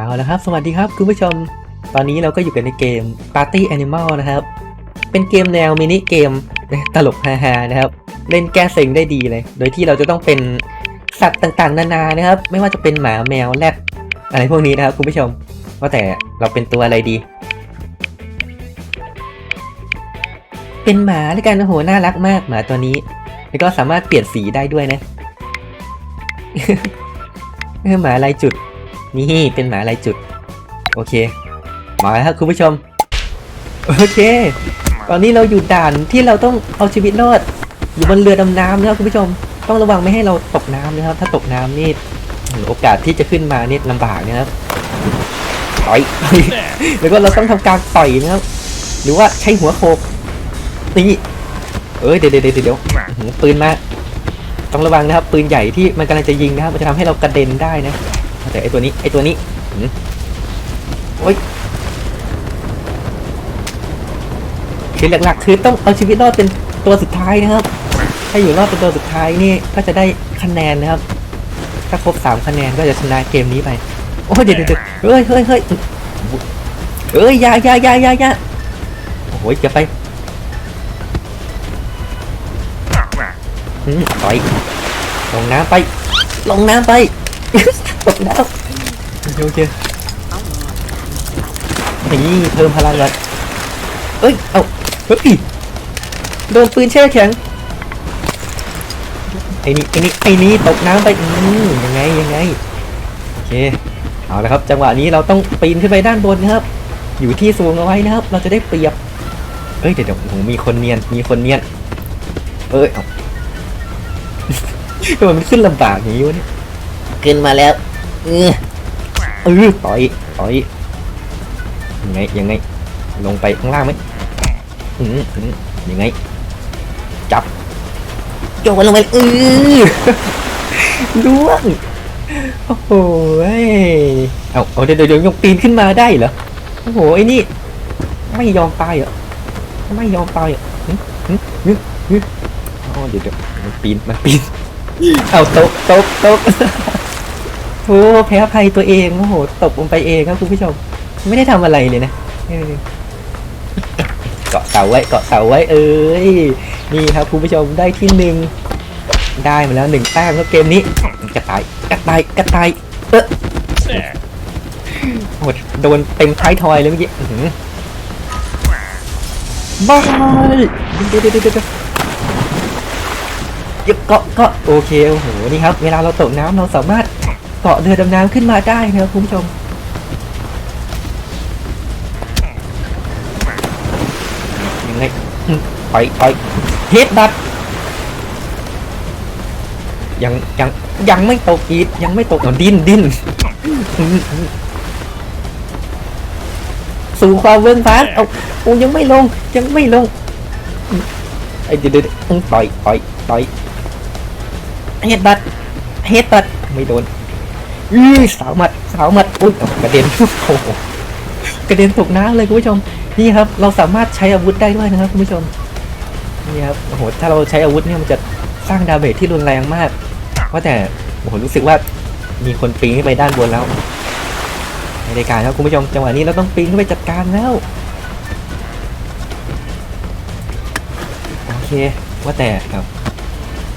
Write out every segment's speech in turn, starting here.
เอาละครับ สวัสดีครับคุณผู้ชม ตอนนี้เราก็อยู่กันในเกม Party Animal นะครับ เป็นเกมแนวมินิเกมตลกฮาๆนะครับ เล่นแก้เซ็งได้ดีเลย โดยที่เราจะต้องเป็นสัตว์ต่างๆ นานานะครับ ไม่ว่าจะเป็นหมาแมวแรดอะไรพวกนี้นะครับคุณผู้ชม ว่าแต่เราเป็นตัวอะไรดี เป็นหมาแล้วกันโอ้โหน่ารักมากหมาตัวนี้ แล้วก็สามารถเปลี่ยนสีได้ด้วยนะเออหมาลายจุด นี่เป็นหมาลายจุด โอเค มาแล้วครับคุณผู้ชม โอเค ตอนนี้เราอยู่ด่านที่เราต้องเอาชีวิตรอด อยู่บนเรือดำน้ำนะครับคุณผู้ชม ต้องระวังไม่ให้เราตกน้ำนะครับ ถ้าตกน้ำนี่โอกาสที่จะขึ้นมานี่ลำบากนะครับต่อยแล้วก็เราต้องทำการต่อยนะครับ หรือว่าใช้หัวโขกนี่เอ้ยเดี๋ยวเดี๋ยวเดี๋ยวเดี๋ยวหือปืนมาต้องระวังนะครับ ปืนใหญ่ที่มันกำลังจะยิงนะครับ มันจะทำให้เรากระเด็นได้นะ แต่ไอตัวนี้ไอตัวนี้โอ้ยคือหลักๆคือต้องเอาชีวิตรอดเป็นตัวสุดท้ายนะครับ ถ้าอยู่รอดเป็นตัวสุดท้ายนี่ก็จะได้คะแนนนะครับ ถ้าครบสามคะแนนก็จะชนะเกมนี้ไป โอ้ยเดี๋ยวเดี๋ยวเฮ้ยเฮ้ยเฮ้ยเอ้ยยายายายายาโอ้ยจะไปอืมต่อยลงน้ำไป ลงน้ำไป ตกน้ำโอเคโอเคนี่เพิ่มพลังก่อนเอ้ย เอาเฮ้ยโดนปืนแช่แข็งไอ้นี่ไอ้นี่ไอ้นี่ตกน้ำไปอืมยังไงยังไงโอเคเอาละครับจังหวะนี้เราต้องปีนขึ้นไปด้านบนนะครับ อยู่ที่สูงเอาไว้นะครับ เราจะได้เปรียบเอ้ยเดี๋ยวเดี๋ยวโหมีคนเนียนมีคนเนียนเอ้ยเอาทำไมมันขึ้นลำบากอย่างนี้วะเนี่ยขึ้นมาแล้ว เออเออต่อยต่อยยังไงยังไง ลงไปข้างล่างไหมอืมอืมยังไง จับโยนลงไปเออล่วงโอ้โหเอ้าเอาเดี๋ยวเดี๋ยวยวยกปีนขึ้นมาได้เหรอโอ้โหไอ้นี่ ไม่ยอมตายเหรอไม่ยอมตายเหรอหึหึหึหึอ๋อเดี๋ยวเดี๋ยวมันปีนมันปีนเอาตกตกตก อ้แพ้ภัยตัวเองโอ้โหตกลงไปเองครับคุณผู้ชม ไม่ได้ทำอะไรเลยนะเกาะเสาไว้เกาะเสาไว้ เอ้ยนี่ครับคุณผู้ชมได้ที่หนึ่งได้มาแล้วหนึ่งแต้มครับเกมนี้กระต่ายกระต่ายกระต่ายเออโหโดนเต็มท้ายทอยเลยเมื่อกี้อื้อหือบ้าเดี๋ยวเดี๋ยวเดี๋ยวเดี๋ยวเดี๋ยวเกาะเกาะโอเคโอ้โหนี่ครับ เวลาเราตกน้ำเราสามารถ เกาะเรือดำน้ำขึ้นมาได้นะคุณผู้ชม ยังไงไปไปเฮดดัดยังยังยังไม่ตกอีกยังไม่ตกดิ้นดิ้นสู่ความเวิ้งฟ้าเอาโอ้ยังไม่ลง ยังไม่ลงไอ้เดี๋ยวเดี๋ยวต่อยต่อยต่อยเฮดบัดเฮดบัดไม่โดน อื้อสาวหมัดสาวหมัดอุ้ยกระเด็นโอ้โหกระเด็นตกน้ำเลยคุณผู้ชมนี่ครับ เราสามารถใช้อาวุธได้ด้วยนะครับคุณผู้ชมนี่ครับโอ้โหถ้าเราใช้อาวุธเนี่ยมันจะสร้างดาเมจที่รุนแรงมากว่าแต่โอ้โหรู้สึกว่ามีคนปีนขึ้นไปด้านบนแล้วในรายการครับคุณผู้ชมจังหวะนี้เราต้องปีนขึ้นไปจัดการแล้วโอเคว่าแต่ครับ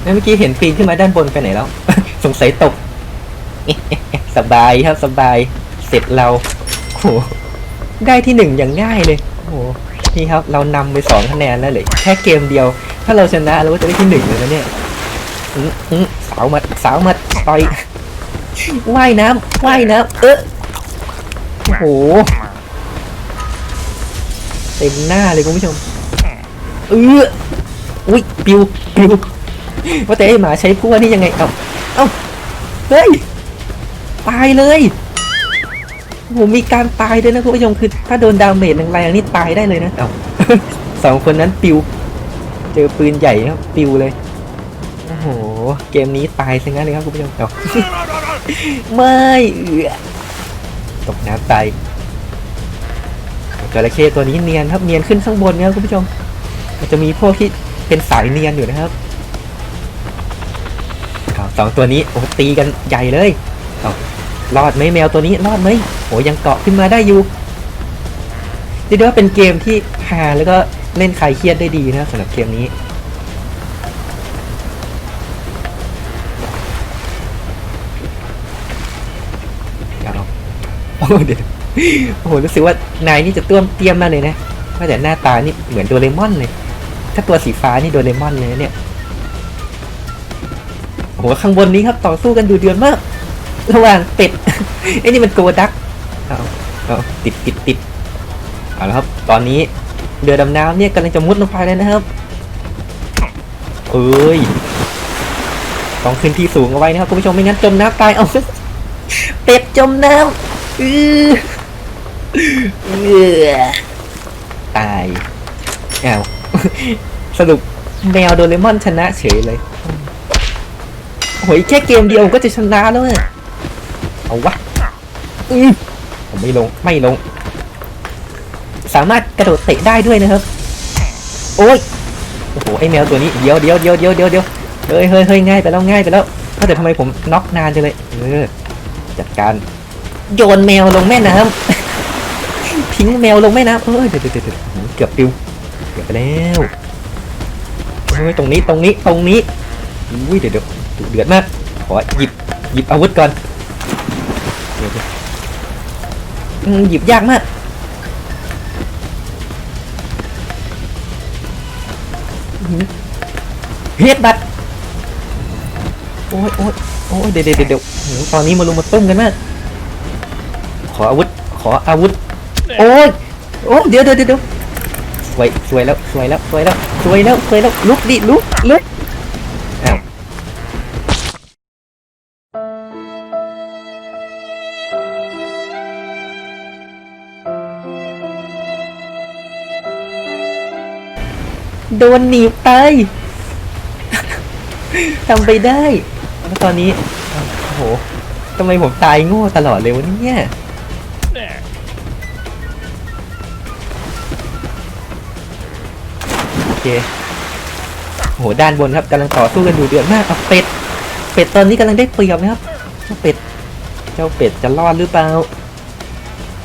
เมื่อกี้เห็นปีนขึ้นมาด้านบนไปไหนแล้ว สงสัยตก สบายครับสบาย เสร็จเราโหได้ที่หนึ่งอย่างง่ายเลยโหนี่ครับเรานำไปสองคะแนนแล้วเลยแค่เกมเดียว ถ้าเราชนะเราก็จะได้ที่หนึ่งเลยนะเนี่ยอื้ออื้อสาวมัดสาวมัดต่อยว่ายน้ำว่ายน้ำเออโอ้โหเต็มหน้าเลยคุณผู้ชมเอออุ้ยปิวปิวว่าแต่ไอหมาใช้พั่วนี่ยังไงเอ้าเอ้าเฮ้ย ตายเลยโหมีการตายด้วยนะคุณผู้ชมคือ ถ้าโดนดาเมจแรงๆนี่ตายได้เลยนะเอาสองคนนั้นปิว เจอปืนใหญ่ครับปิวเลยโอ้โหเกมนี้ตายซะงั้นเลยครับคุณผู้ชมเอาไม่เอือตกน้ำตายจระเข้ตัวนี้เนียนครับเนียนขึ้นข้างบนนะครับคุณผู้ชม มันจะมีพวกที่เป็นสายเนียนอยู่นะครับสองตัวนี้โอ้ตีกันใหญ่เลยเอา รอดไหมแมวตัวนี้รอดไหมโหยังเกาะขึ้นมาได้อยู่เรียกได้ว่าเป็นเกมที่ฮาแล้วก็เล่นคลายเครียดได้ดีนะสำหรับเกมนี้เอาโอ้เดี๋ยวโอ้โหรู้สึกว่านายนี่จะต้วมเตี้ยมมากเลยนะว่าแต่หน้าตานี่เหมือนโดเรมอนเลย ถ้าตัวสีฟ้านี่โดเรมอนเลยเนี่ยโอ้โหข้างบนนี้ครับต่อสู้กันดูเดือดมาก ระหว่างเป็ด ไอ้นี่มันโกดักเอาเอาติดติดติดเอาละครับ ตอนนี้เรือดำน้ำเนี่ยกำลังจะมุดลงไปเลยนะครับเอ้ยต้องขึ้นที่สูงเอาไว้นะครับคุณผู้ชมไม่งั้นจมน้ำตายเอาเป็ดจมน้ำอือเออตายอ้าวสรุปแมวโดเรมอนชนะเฉยเลยโอ้ยแค่เกมเดียวก็จะชนะแล้วเนี่ย เอาวะอือผมไม่ลงไม่ลง สามารถกระโดดเตะได้ด้วยนะครับ โอ้ยโอ้โหไอแมวตัวนี้เดี๋ยวเดี๋ยวเดี๋ยวเดี๋ยวเดี๋ยวเดี๋ยวเฮ้ยเฮ้ยเฮ้ยง่ายไปแล้วง่ายไปแล้วถ้าแต่ทำไมผมน็อกนานจังเลยเออจัดการโยนแมวลงแม่น้ำทิ้งแมวลงแม่น้ำเอ้ยเดี๋ยวเดี๋ยวเดี๋ยวเดี๋ยวโอ้โหเกือบปิวเกือบไปแล้วเฮ้ยตรงนี้ตรงนี้ตรงนี้อุ้ยเดี๋ยวเดี๋ยวดุเดือดมากขอหยิบหยิบอาวุธก่อน เดี๋ยวเดี๋ยวอืมหยิบยากมาก เฮ็ดบัตโอ้ยโอ้ยโอ้ยเดี๋ยวเดี๋ยวเดี๋ยวโอ้โหตอนนี้มาลุมมาตุ้มกันมาก ขออาวุธ ขออาวุธ โอ้ยโอ้ยเดี๋ยวเดี๋ยวเดี๋ยวสวย สวยแล้ว สวยแล้ว สวยแล้ว สวยแล้ว สวยแล้ว ลุกดิ ลุก ลุก โดนหนีบไปทำไปได้แล้วตอนนี้อ้าวโอ้โหทำไมผมตายโง่ตลอดเลยวะเนี่ยโอเคโหด้านบนครับกำลังต่อสู้กันอยู่เดือดมากเอาเป็ด เป็ดตอนนี้กำลังได้เปรียบนะครับ เจ้าเป็ด เจ้าเป็ดจะรอดหรือเปล่า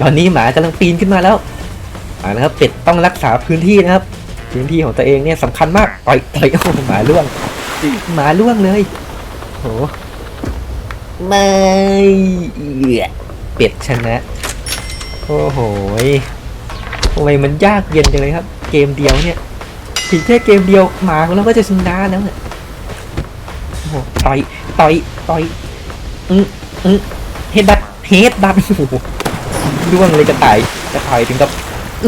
ตอนนี้หมากำลังปีนขึ้นมาแล้วเอานะครับ เป็ดต้องรักษาพื้นที่นะครับ พื้นที่ของตัวเองเนี่ยสำคัญมากต่อยต่อยโอ้หมาล่วงหมาล่วงเลยโหไม่เอื้อเป็ดชนะโอ้โหทำไมมันยากเย็นจังเลยครับ เกมเดียวเนี่ยเพียงแค่เกมเดียวหมาของเราก็จะชนะแล้วเนี่ยโอ้โหต่อยต่อยต่อยอืมอืมเฮดบัตเฮดบัตโอ้โหล่วงเลยกระต่ายกระต่ายถึงกับ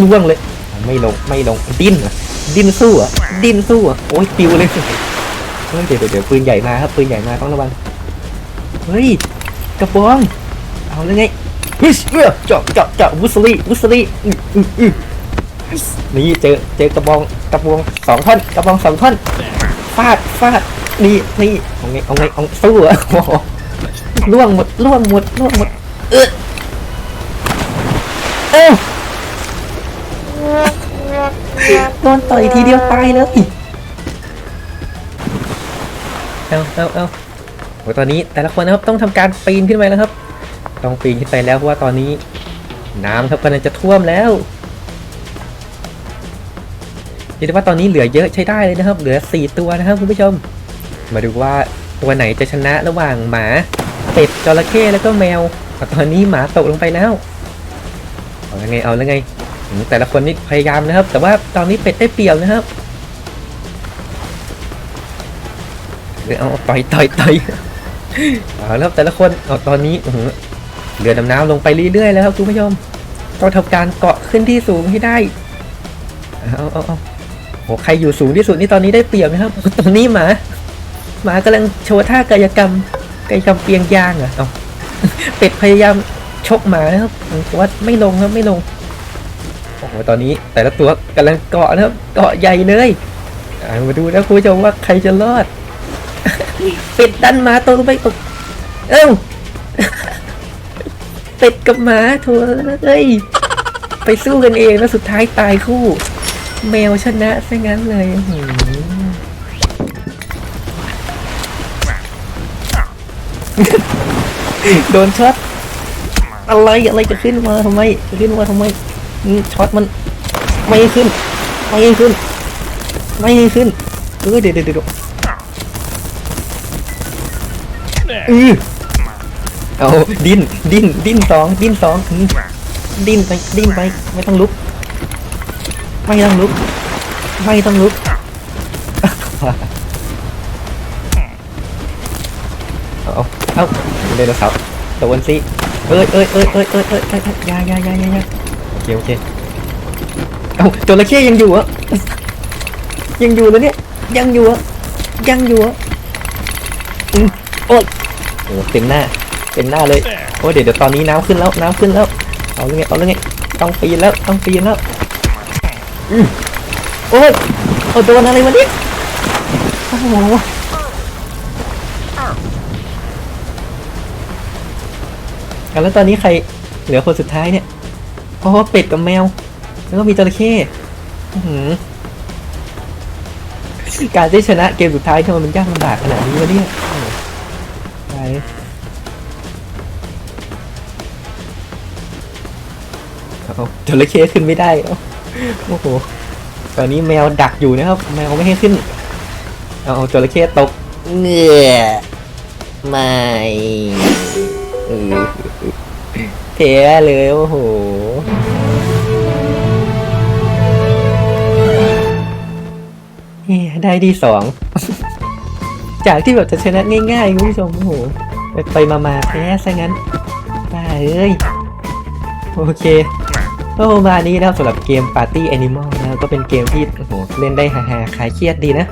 ล่วงเลย ไม่ลงไม่ลงดิ้น ดิ้นสู้อะดิ้นสู้อะโอ้ยปิวเลยเฮ้ยเดี๋ยวเดี๋ยวเดี๋ยวปืนใหญ่มาครับปืนใหญ่มาต้องระวังเฮ้ยกระบองเอาเลยไงเฮ้ยเอ้อเจาะเจาะเจาะวุสลีวุสลีอื้ออื้ออื้อนี่เจอเจอกระบองกระบองสองท่อนกระบองสองท่อนฟาดฟาดนี่นี่เอาไงเอาไงเอาสู้อะล่วงหมดล่วงหมดล่วงหมดเออ โดนต่อยทีเดียวตายเลยเอาเอาเอาโหตอนนี้แต่ละคนนะครับต้องทำการปีนขึ้นไปแล้วครับ ต้องปีนขึ้นไปแล้วเพราะว่าตอนนี้ น้ำครับกำลังจะท่วมแล้วเรียกได้ว่าตอนนี้เหลือเยอะใช้ได้เลยนะครับ เหลือสี่ตัวนะครับคุณผู้ชม มาดูว่าตัวไหนจะชนะระหว่างหมาเป็ดจระเข้แล้วก็แมวแต่ตอนนี้หมาตกลงไปแล้ว เอาแล้วไงเอาแล้วไง แต่ละคนนี่พยายามนะครับ แต่ว่าตอนนี้เป็ดได้เปรียบนะครับเอาต่อยต่อยต่อยเอาแล้วแต่ละคนเอาตอนนี้เรือดำน้ำลงไปเรื่อยๆแล้วครับคุณผู้ชมต้องทำการเกาะขึ้นที่สูงให้ได้เอาเอาเอาโอ้ใครอยู่สูงที่สุดนี่ตอนนี้ได้เปรียบนะครับตอนนี้หมาหมากำลังโชว์ท่ากายกรรมกายกรรมเปียงยางอะเอาเป็ดพยายามชกหมานะครับแต่ว่าไม่ลงครับไม่ลง โอ้โหตอนนี้แต่ละตัวกำลังเกาะนะครับเกาะใหญ่เลยอ่ามาดูนะคุณผู้ชมว่าใครจะรอดเป็ดดันมาตัวไปตกเอ้าเป็ดกับหมาทัวเอ้ยไปสู้กันเองแล้วสุดท้ายตายคู่ แมวชนะซะงั้นเลยหืโดนช็อตอะไรอะไรจะขึ้นมาทำไมจะขึ้นมาทำไม ช็อตมันไม่ขึ้น ไม่ขึ้น ไม่ขึ้นเออเดี๋ยวเดี๋ยวเดี๋ยวเออเอาดิ้นดิ้นดิ้นสองดิ้นสองดิ้นไปดิ้นไปไม่ต้องลุก ไม่ต้องลุก ไม่ต้องลุกเอาเอาเดนเสาตะวันซีเอ้ยเอ้ยเอ้ยเอ้ยเอ้ยเอ้ยยายายายายา เคโอเคเอาจระเข้ยังอยู่อะยังอยู่เลยเนี่ยยังอยู่อะยังอยู่อะอืมโอ้ยโอ้เต็มหน้าเต็มหน้าเลยโอ้เดี๋ยวเดี๋ยวตอนนี้น้ำขึ้นแล้วน้ำขึ้นแล้วเอาเลยไงเอาเลยไงต้องปีนแล้วต้องปีนแล้วอืมโอ้ยเอาโดนอะไรวะเนี่ยโอ้โหแล้วตอนนี้ใครเหลือคนสุดท้ายเนี่ย เพราะว่าเป็ดกับแมว แล้วก็มีจระเข้การที่ชนะเกมสุดท้ายทำไมมันยากลำบากขนาดนี้วะเนี่ยโอ้โหตายเอาจระเข้ขึ้นไม่ได้โอ้โหตอนนี้แมวดักอยู่นะครับ แมวไม่ให้ขึ้น เอาจระเข้ตกเงือไม่ เออเท่เลยโอ้โหเฮ้ได้ที่สอง จากที่แบบจะชนะง่ายๆคุณผู้ชมโอ้โห ไปไปมามาแพ้ซะงั้นบ้าเอ้ย โอเคก็ประมาณนี้นะครับสำหรับเกม Party Animal นะก็เป็นเกมที่โอ้โหเล่นได้ฮาๆคลายเครียดดีนะ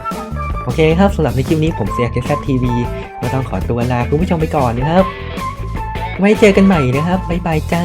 โอเคครับสำหรับในคลิปนี้ผมเซียเคสทีวีก็ต้องขอตัวลาคุณผู้ชมไปก่อนนะครับ ไว้เจอกันใหม่นะครับ บ๊ายบายจ้า